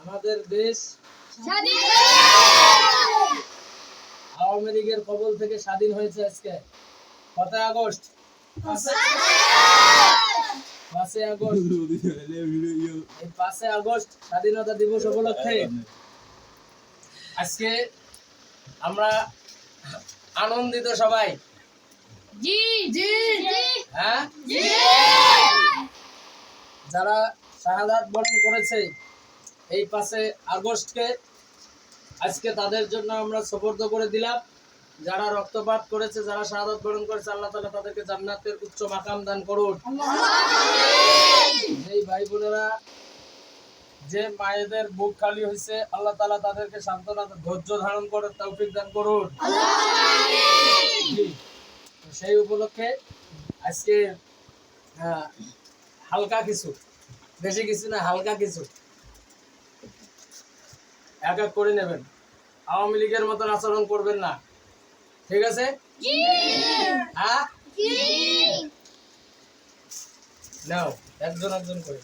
আমাদের দেশ আওয়ামী লীগের কবল থেকে স্বাধীন হয়েছে আজকে। কত আগস্ট। পাঁচই আগস্ট। এই পাঁচই আগস্ট স্বাধীনতা দিবস উপলক্ষে আজকে আমরা আনন্দিত সবাই জি জি হ্যাঁ? যারা শাহাদাত বরণ করেছে এই পাশে আগস্টকে আজকে তাদের জন্য আমরা সুপর্দ করে দিলাম। যারা রক্তপাত করেছে যারা শাহাদাত বরণ করেছে আল্লাহ তালা তাদেরকে জান্নাতের উচ্চ মাকাম দান করুন। এই ভাই বোনেরা যে মায়েদের বুক খালি হয়েছে আল্লাহ তালা তাদেরকে সান্ত্বনা ধৈর্য ধারণ করে তৌফিক দান করুন। জি। সেই উপলক্ষে আজকে হালকা কিছু বেশি কিছু না হালকা কিছু এক এক করে নেবেন। আওয়ামী লীগের মতন আচরণ করবেন না। ঠিক আছে? হ্যাঁ? নাও একজন একজন করে।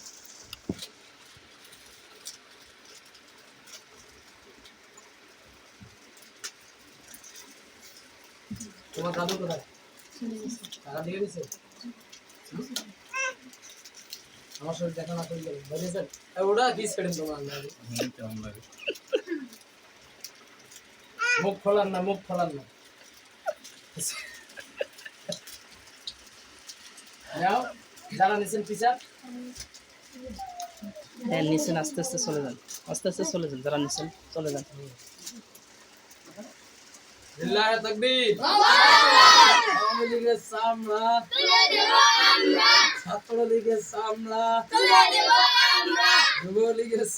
তোমার দাদু কোথায়? টাকা দিয়ে দিছে আমার শরীর দেখা না করলে ওটা তোমার? মুখ খোলার না মুখ খোলার না যাও যারা নিছেন পিসার হ্যাঁ নিচেন আস্তে আস্তে চলে যান। আস্তে আস্তে চলে যান। যারা নিচেন চলে যান লিল্লাহে তাকবীর আওয়ামী লীগের সামলা ছাত্র লীগের সামলা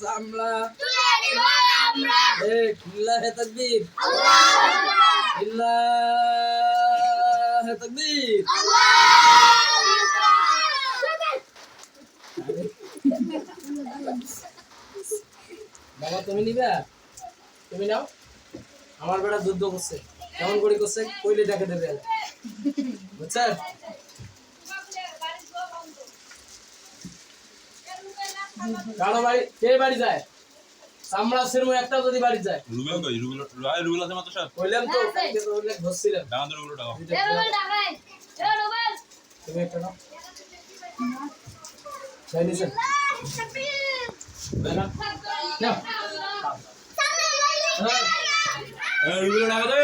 সামলা লিল্লাহে তাকবীর। লিল্লাহে তাকবীর। বাবা তুমি নিবা? তুমি নাও। আমার বেটা যুদ্ধ করছে। কেমন করে করছে? কইলে দেখে দেবে। বুঝছেন কারও বাড়ি কে বাড়ি যায়? চামড়া সিরমু একটা যদি বাড়ি যায়। রুবেল কই? রুবেল রায় রুবেল আছে মাত্র সাহেব কইলাম তো কালকে তো উল্লেখ ধরছিলেন দাঁড়ান তো রুবেল টাকা তুমি একটা নাও। চাই নিছেন নাও। নাও হ্যাঁ। রুবেল দেবে